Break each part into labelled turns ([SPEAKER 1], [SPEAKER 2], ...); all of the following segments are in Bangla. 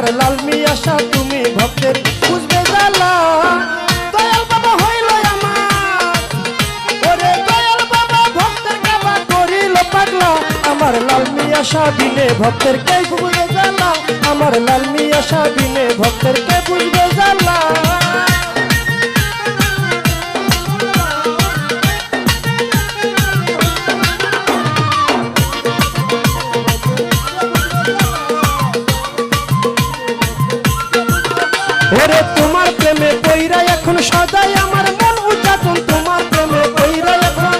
[SPEAKER 1] আশা তুমি ভক্তের বুঝবে জ্বালা। দয়াল বাবা হইল আমার। ওরে দয়াল বাবা, ভক্তের কাবা করিল পাগলা। আমার লাল মিয়াশা সাবিনে ভক্তের কে বুঝবে জ্বালা? আমার লাল মিয়াশা সাবিনে ভক্তের কে বুঝবে জ্বালা? ওরে তোমার প্রেমে পইরা এখন সদাই আমার মন উজাতন তোমার প্রেমে পইরা এখন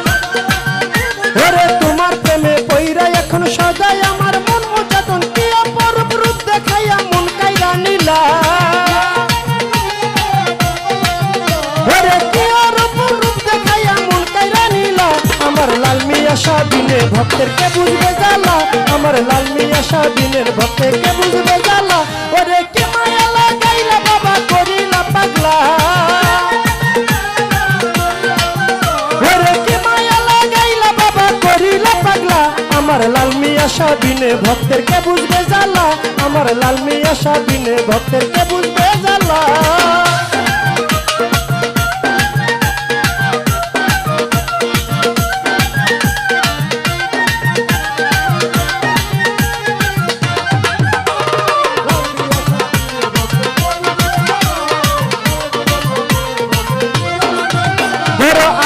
[SPEAKER 1] ওরে তোমার প্রেমে পইরা এখন সদাই আমার মন উজাতন কি অপরূপ রূপ দেখাইয়া মন কাইরা নিলা। ওরে কি অপরূপ রূপ দেখাইয়া মন কাইরা নিলা। আমার লাল মিয়া সাবিনে ভক্তের কে বুঝবে জ্বালা? আমার লাল মিয়া সাবিনের ভক্তের কে বুঝবে জ্বালা? ওরে কি সাবিনে ভক্তের কে বুঝবে জ্বালা? আমার লাল মিয়া সাবিনে ভক্তের কে বুঝবে জ্বালা?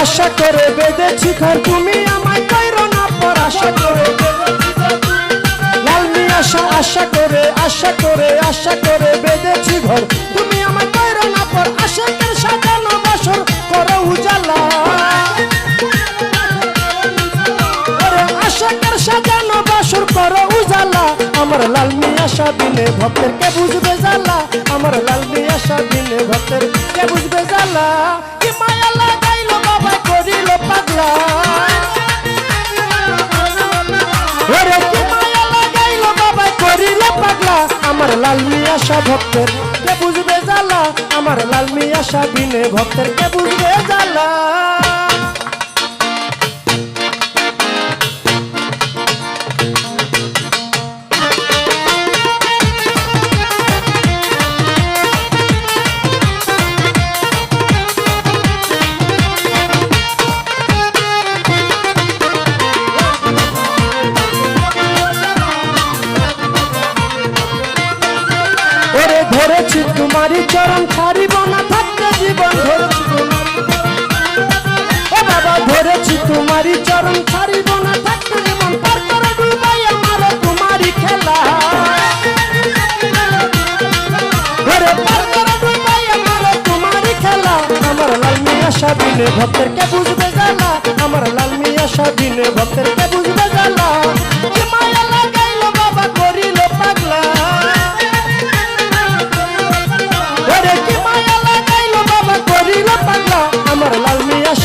[SPEAKER 1] আশা করে বেঁধেছি ঘর তুমি। আশা করে আশা করে আশা করে বেঁধেছি ঘর। তুমি আমায় কইরো না পর আশাকের সাজানো বাসর করো উজালা। সাজানো বাসর করো উজালা। আমার লাল মিয়া সাবিনে ভক্তের কে বুঝবে জ্বালা? আমার লাল ভক্তের কে বুঝবে কি মায়া লাগাইলো বাবা, করিল পাগলা। আমার লাল মিয়া সা ভক্তের। কে বুঝবে জ্বালা? আমার লাল মিয়া সাবিনে ভক্তের। কে বুঝবে জ্বালা? ধরেছি তোমারই চরণ, ছাড়িব না থাকতে জীবন ধরেছি ও বাবা, ধরেছি তোমারই চরণ, ছাড়িব না থাকতে জীবন। পার করে ডুবাই আমার তোমারই খেলা। ওরে পার করে ডুবাই আমার তোমারই খেলা। আমার লাল মিয়া সাবিনে ভক্তের কে বুঝবে জ্বালা আমার লাল মিয়া সাবিনে ভক্তের কে বুঝবে জ্বালা মায়া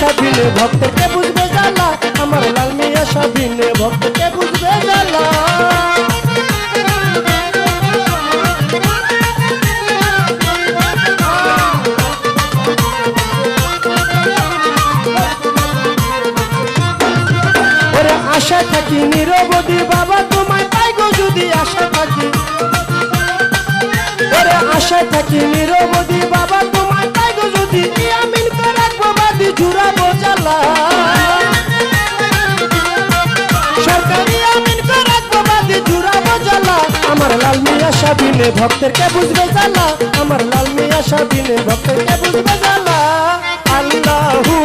[SPEAKER 1] সাবিনে ভক্তকে বুঝবে জ্বালা। আমার লাল মিয়া সাবিনে ভক্তকে বুঝবে জ্বালা। আশা থাকি নিরবধি বাবা, তোমায় পাই গো যদি আশা থাকি। আশা থাকি নিরবধি বাবা লাল দিলে ভক্তের কে বুঝবে জানা আমার লাল মিয়া সাবিনে ভক্তের কে বুঝবে জানা আল্লাহু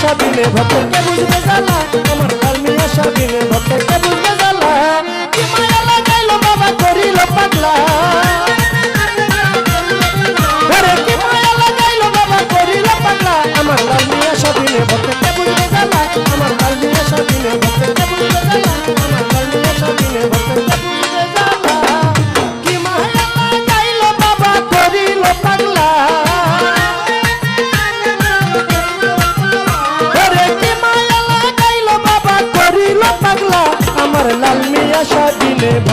[SPEAKER 1] লাল দিলে সাবিনে ভক্তকে বুঝবে জ্বালা আমার লাল মিয়া সাবিনে ভক্তকে বুঝবে জ্বালা কি মায়া লাগাইলো বাবা, করিল পাগলা।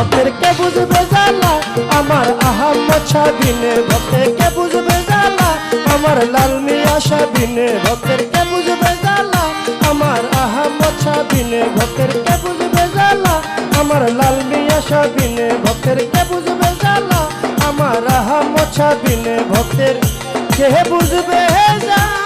[SPEAKER 1] ভক্তের কে বুঝবে জালা আমার আহাম আহাম্মদ দিনে ভক্তের কে বুঝবে জালা আমার লালমি আশা দিনে ভক্তের কে বুঝবে জালা আমার আহাম আহাম্মদ দিনে ভক্তের কে বুঝবে জালা আমার লালমি আশা দিনে ভক্তের কে বুঝবে জালা আমার আহাম আহাম্মদ দিনে ভক্তের কে বুঝবে জালা